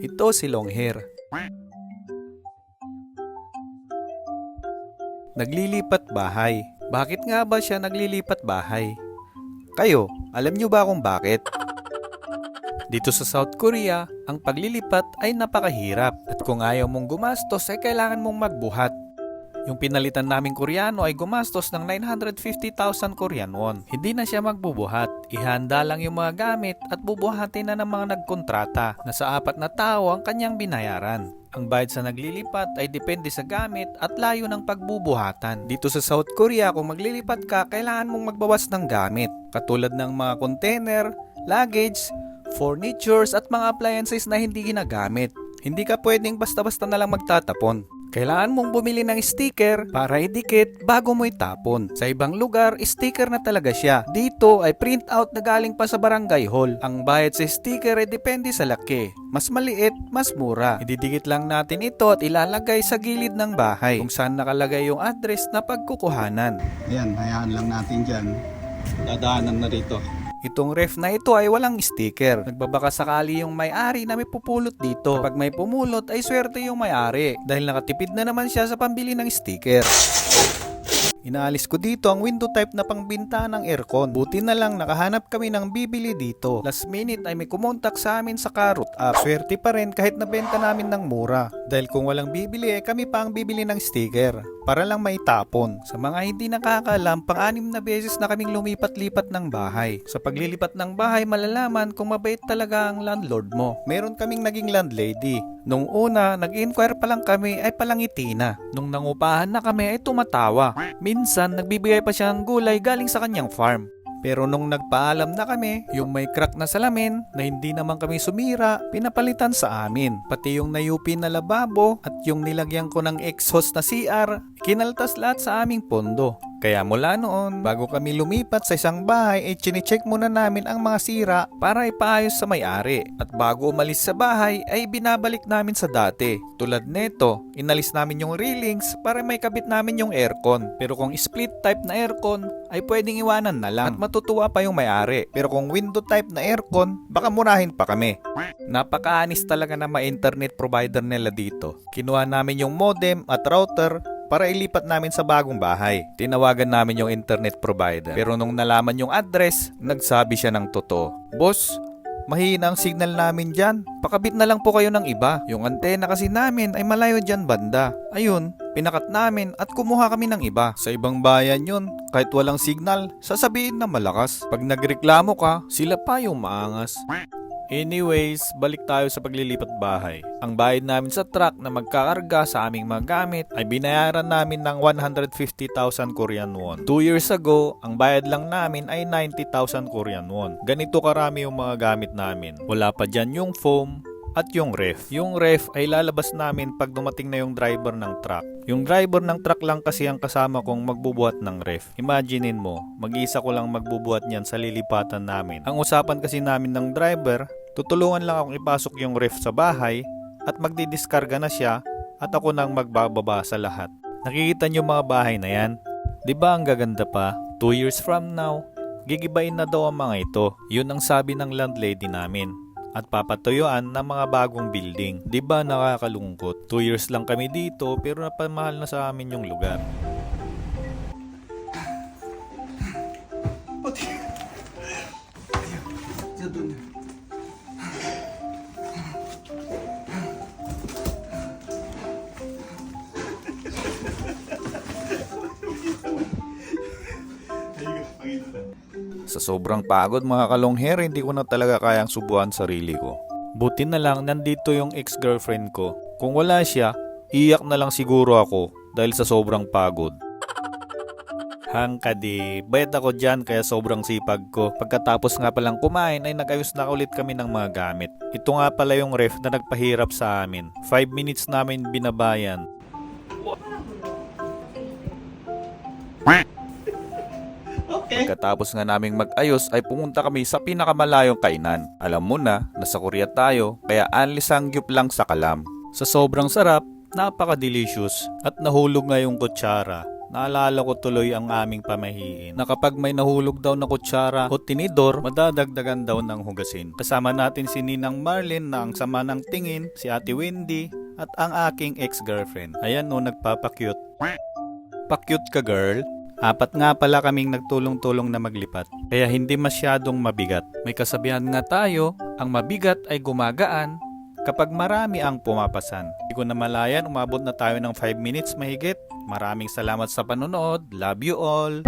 Ito si Longhair. Naglilipat bahay. Bakit nga ba siya naglilipat bahay? Kayo, alam nyo ba kung bakit? Dito sa South Korea, ang paglilipat ay napakahirap at kung ayaw mong gumastos ay kailangan mong magbuhat. Yung pinalitan naming Koreano ay gumastos ng 950,000 Korean won. Hindi na siya magbubuhat. Ihanda lang yung mga gamit at bubuhatin na ng mga nagkontrata na sa apat na tao ang kanyang binayaran. Ang bayad sa naglilipat ay depende sa gamit at layo ng pagbubuhatan. Dito sa South Korea, kung maglilipat ka, kailangan mong magbawas ng gamit. Katulad ng mga container, luggage, furnitures at mga appliances na hindi ginagamit. Hindi ka pwedeng basta-basta na lang magtatapon. Kailangan mong bumili ng sticker para idikit bago mo itapon. Sa ibang lugar, sticker na talaga siya. Dito ay print out na galing pa sa barangay hall. Ang bayad sa sticker ay depende sa laki. Mas maliit, mas mura. Ididikit lang natin ito at ilalagay sa gilid ng bahay kung saan nakalagay yung address na pagkukuhanan. Ayan, hayaan lang natin dyan. Dadaanan na rito. Itong ref na ito ay walang sticker. Nagbabaka sakali yung may-ari na may pupulot dito. Kapag may pumulot ay swerte yung may-ari dahil nakatipid na naman siya sa pambili ng sticker. Inaalis ko dito ang window type na pangbinta ng aircon. Buti na lang nakahanap kami ng bibili dito. Last minute ay may kumontak sa amin sa Karot app. Swerte pa rin kahit nabenta namin ng mura. Dahil kung walang bibili eh kami pa ang bibili ng sticker. Para lang may tapon. Sa mga hindi nakakaalam, pang-anim na beses na kaming lumipat-lipat ng bahay. Sa paglilipat ng bahay, malalaman kung mabait talaga ang landlord mo. Meron kaming naging landlady. Nung una, nag-inquire pa lang kami ay palangiti na. Nung nangupahan na kami ay tumatawa. Minsan, nagbibigay pa siya ng gulay galing sa kanyang farm. Pero nung nagpaalam na kami, yung may crack na salamin na hindi naman kami sumira, pinapalitan sa amin. Pati yung nayupi na lababo at yung nilagyan ko ng exhaust na CR, kinaltas lahat sa aming pondo. Kaya mula noon, bago kami lumipat sa isang bahay, ay chinecheck muna namin ang mga sira para ipaayos sa may-ari. At bago umalis sa bahay, ay binabalik namin sa dati. Tulad neto, inalis namin yung railings para may kabit namin yung aircon. Pero kung split type na aircon, ay pwedeng iwanan na lang at matutuwa pa yung may-ari. Pero kung window type na aircon, baka murahin pa kami. Napakaanis talaga na ma-internet provider nila dito. Kinuha namin yung modem at router para ilipat namin sa bagong bahay. Tinawagan namin yung internet provider. Pero nung nalaman yung address, nagsabi siya ng totoo. Boss, mahina ang signal namin dyan. Pakabit na lang po kayo ng iba. Yung antena kasi namin ay malayo dyan banda. Ayun, pinakat namin at kumuha kami ng iba. Sa ibang bayan yun, kahit walang signal, sasabihin na malakas. Pag nagreklamo ka, sila pa yung maangas. Anyways, balik tayo sa paglilipat bahay. Ang bayad namin sa truck na magkakarga sa aming mga gamit ay binayaran namin ng 150,000 Korean won. 2 years ago, ang bayad lang namin ay 90,000 Korean won. Ganito karami yung mga gamit namin. Wala pa dyan yung foam, at yung ref. Yung ref ay lalabas namin pag dumating na yung driver ng truck. Yung driver ng truck lang kasi ang kasama kong magbubuhat ng ref. Imaginein mo, mag-isa ko lang magbubuhat niyan sa lilipatan namin. Ang usapan kasi namin ng driver, tutulungan lang akong ipasok yung ref sa bahay at magdidiskarga na siya at ako nang magbababa sa lahat. Nakikita niyo mga bahay na yan? 'Di ba ang gaganda pa? 2 years from now, gigibain na daw ang mga ito. Yun ang sabi ng landlady namin at papatuyuan ng mga bagong building. 'Di ba nakakalungkot? 2 years lang kami dito pero napamahal na sa amin yung lugar. Sa sobrang pagod mga kalongher, hindi ko na talaga kayang subuan sarili ko. Buti na lang nandito yung ex-girlfriend ko. Kung wala siya, iyak na lang siguro ako dahil sa sobrang pagod. Hangkadi, bayad ako dyan kaya sobrang sipag ko. Pagkatapos nga palang kumain ay nagayos na ulit kami ng mga gamit. Ito nga pala yung ref na nagpahirap sa amin. 5 minutes namin binabayan. Pagkatapos nga naming mag-ayos ay pumunta kami sa pinakamalayong kainan. Alam mo na, nasa Korea tayo, kaya anli sangyup lang sa kalam. Sa sobrang sarap, napaka-delicious at nahulog nga yung kutsara. Naalala ko tuloy ang aming pamahiin na kapag may nahulog daw na kutsara o tinidor, madadagdagan daw ng hugasin. Kasama natin si Ninang Marlin na ang sama ng tingin, si Ate Wendy, at ang aking ex-girlfriend. Ayan no, nagpapakyut. Pakyut ka girl. Apat nga pala kaming nagtulong-tulong na maglipat, kaya hindi masyadong mabigat. May kasabihan nga tayo, ang mabigat ay gumagaan kapag marami ang pumapasan. Hindi ko na malayan, umabot na tayo ng 5 minutes mahigit. Maraming salamat sa panonood. Love you all!